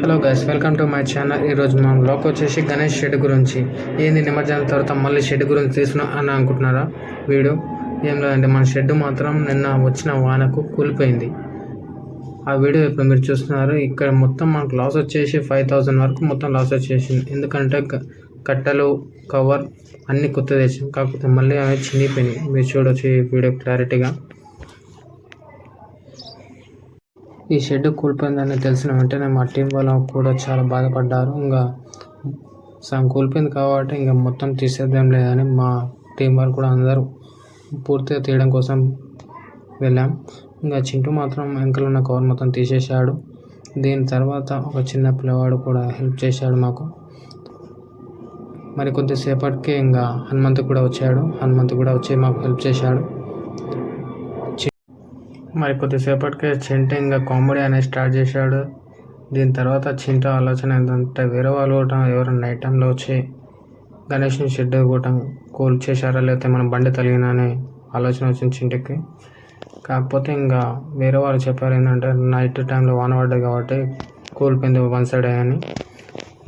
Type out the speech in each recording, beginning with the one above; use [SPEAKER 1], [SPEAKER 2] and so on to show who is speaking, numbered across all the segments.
[SPEAKER 1] Hello guys welcome to my channel ఈరోజు మనం blog వచ్చేసి గణేష్ షెడ్ గురించి. ఏంది నిమజ్జనం తర్వాత మళ్ళీ షెడ్ గురించి తీసుకున్నా అని అనుకుంటున్నారా? వీడు ఏం లేదంటే మన షెడ్ మాత్రం నిన్న వచ్చిన వానకు కూలిపోయింది. ఆ వీడియో ఇప్పుడు మీరు చూస్తున్నారు. ఇక్కడ మొత్తం మనకు లాస్ వచ్చేసి ఫైవ్ థౌజండ్ వరకు మొత్తం లాస్ వచ్చేసింది. ఎందుకంటే కట్టలు కవర్ అన్నీ కొత్త తెచ్చాం. కాకపోతే మళ్ళీ అవి చినిగిపోయినాయి. మీరు చూడొచ్చు ఈ వీడియో క్లారిటీగా ఈ షెడ్ కూలిపోయిందని తెలిసిన వెంటనే మా టీం వాళ్ళు కూడా చాలా బాధపడ్డారు. ఇంకా సగం కూలిపోయింది కాబట్టి ఇంకా మొత్తం తీసేద్దాం లేదని మా టీం వాళ్ళు కూడా అందరూ పూర్తిగా తీయడం కోసం వెళ్ళాం. ఇంకా చింటూ మాత్రం వెంకలు ఉన్న కవర్ మొత్తం తీసేశాడు. దీని తర్వాత ఒక చిన్న పిల్లవాడు కూడా హెల్ప్ చేశాడు మాకు. మరి కొద్దిసేపటికి ఇంకా హనుమంతు కూడా వచ్చాడు. హనుమంతు కూడా వచ్చి మాకు హెల్ప్ చేశాడు. మరి కొద్దిసేపటికే చింట ఇంకా కామెడీ అనేది స్టార్ట్ చేశాడు. దీని తర్వాత చింట ఆలోచన ఏంటంటే వేరే వాళ్ళు కూడా ఎవరైనా నైట్ టైంలో వచ్చి గణేష్ని షెడ్ కూడా కూల్ చేశారా లేకపోతే మన బండి తలిగిన అనే ఆలోచన వచ్చింది చింటకి. కాకపోతే ఇంకా వేరే వాళ్ళు చెప్పారు ఏంటంటే నైట్ టైంలో వాన పడ్డది కాబట్టి కూలిపోయింది వన్ సైడ్ అని.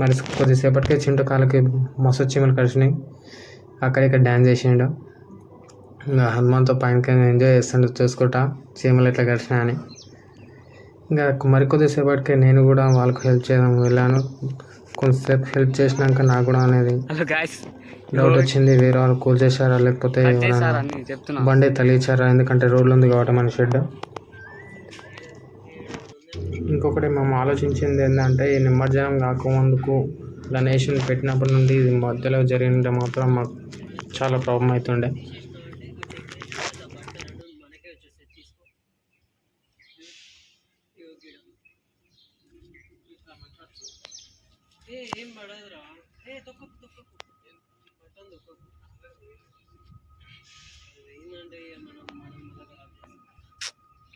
[SPEAKER 1] మరి కొద్దిసేపటికే చింటు కాళ్ళకి మస్తు చీమలు కలిసినాయి అక్కడిక్కడ డ్యాన్స్ చేసిండు. ఇంకా హనుమాన్తో పైనకి ఎంజాయ్ చేస్తుండే చూసుకుంటా. చీమలు ఎట్లా గడిచినాయని ఇంకా మరికొద్దిసేపటికి నేను కూడా వాళ్ళకు హెల్ప్ చేయడం వెళ్ళాను. కొంతసేపు హెల్ప్ చేసినాక నాకు కూడా అనేది డౌట్ వచ్చింది వేరే వాళ్ళు కూల్ చేశారా లేకపోతే
[SPEAKER 2] అని
[SPEAKER 1] బండి తలిచారా ఎందుకంటే రోడ్లు ఉంది కాబట్టి మన షెడ్. ఇంకొకటి మేము ఆలోచించింది ఏంటంటే ఈ నిమజ్జనం కాకముందుకు గణేష్ని పెట్టినప్పటి నుండి ఇది మధ్యలో జరిగింటే మాత్రం మాకు చాలా ప్రాబ్లం అవుతుండే.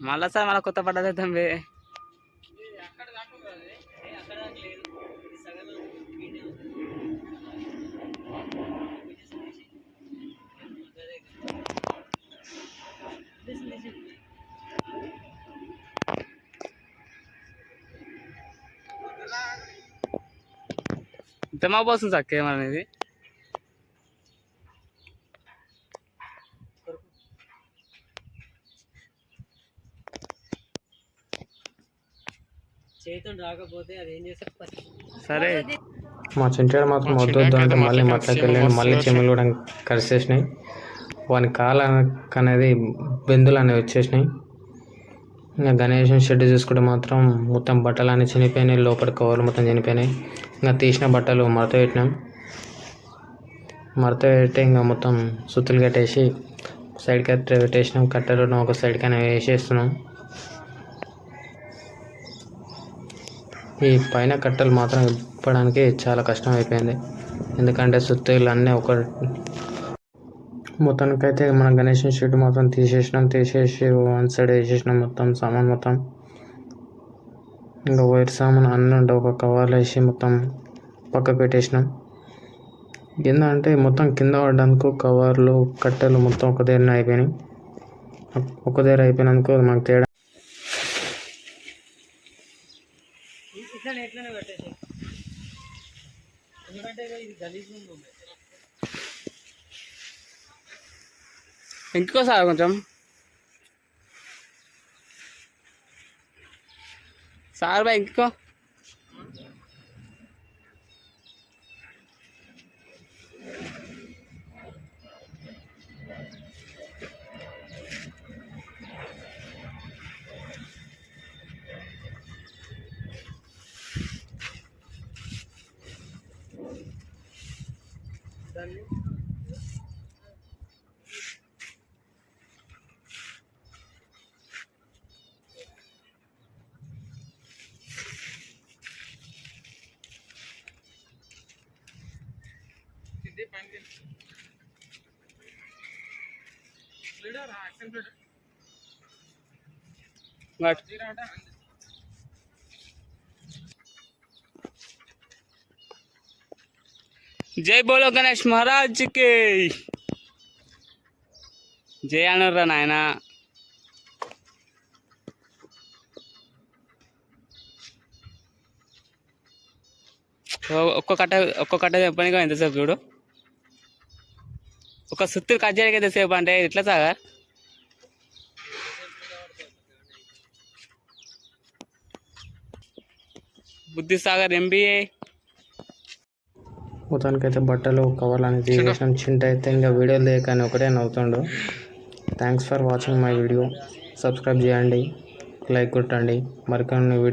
[SPEAKER 2] మళ్ళా సార్ మళ్ళీ కొత్త పడ్డది తంబి ఇంతమా కోసం సార్ కెమెరా అనేది? సరే.
[SPEAKER 1] మా చింటాడు మాత్రం వద్దు వద్దు అంటే మళ్ళీ మట్లకి వెళ్ళాడు మళ్ళీ చెమ్మలు కూడా కలిసేసినాయి వాని కాల అనేది బెందులు అనేవి వచ్చేసినాయి. ఇంకా గణేష్ షెడ్ చూసుకుంటే మాత్రం మొత్తం బట్టలు అన్నీ చనిపోయినాయి లోపల కవర్లు మొత్తం చనిపోయినాయి ఇంకా తీసిన బట్టలు మడత పెట్టినాం. మడత పెట్టి ఇంకా మొత్తం సుత్తులు కట్టేసి సైడ్కి అయితే పెట్టేసినాం. కట్టెలు ఒక సైడ్కి అనేవి వేసేస్తున్నాం. ఈ పైన కట్టెలు మాత్రం ఇప్పడానికి చాలా కష్టం అయిపోయింది ఎందుకంటే సుత్తులు అన్నీ ఒక మొత్తానికైతే మన గణేష్ షీట్ మొత్తం తీసేసినాం తీసేసి వన్ సైడ్ వేసేసినాం మొత్తం సామాన్ మొత్తం. ఇంకా వైర్ సామాన్ అన్నీ ఉంటే ఒక కవర్లో వేసి మొత్తం పక్కకు పెట్టేసినాం. ఏంటంటే మొత్తం కింద పడ్డానికి కవర్లు కట్టెలు మొత్తం ఒక దగ్గర అయిపోయినాయి. ఒక దగ్గర అయిపోయినందుకు మాకు తేడా
[SPEAKER 2] ఇంకో సార్ కొంచెం? సార్ బాయ్ ఇంకో लीडर हाँ एक्सेंट लीडर जीरा आटा జై బోలో గణేష్ మహారాజ్కి. జై అనర్రా నాయన. ఒక్క కట్ట ఒక్క కట్ట చెప్పడానికి ఎంతసేపు చూడు. ఒక సుత్తు కట్ చేయడానికి ఎంతసేపు అంటే ఎట్లా సాగర్? బుద్ధి సాగర్ ఎంబీఏ
[SPEAKER 1] మొత్తానికైతే బట్టలు కవర్లు అని తీసేసాం చింట అయితే ఇంకా వీడియోలు లేకని ఒకటే నవ్వుతుండు. Thanks for watching my video subscribe చేయండి. లైక్ కొట్టండి. మరికొన్ని వీడియో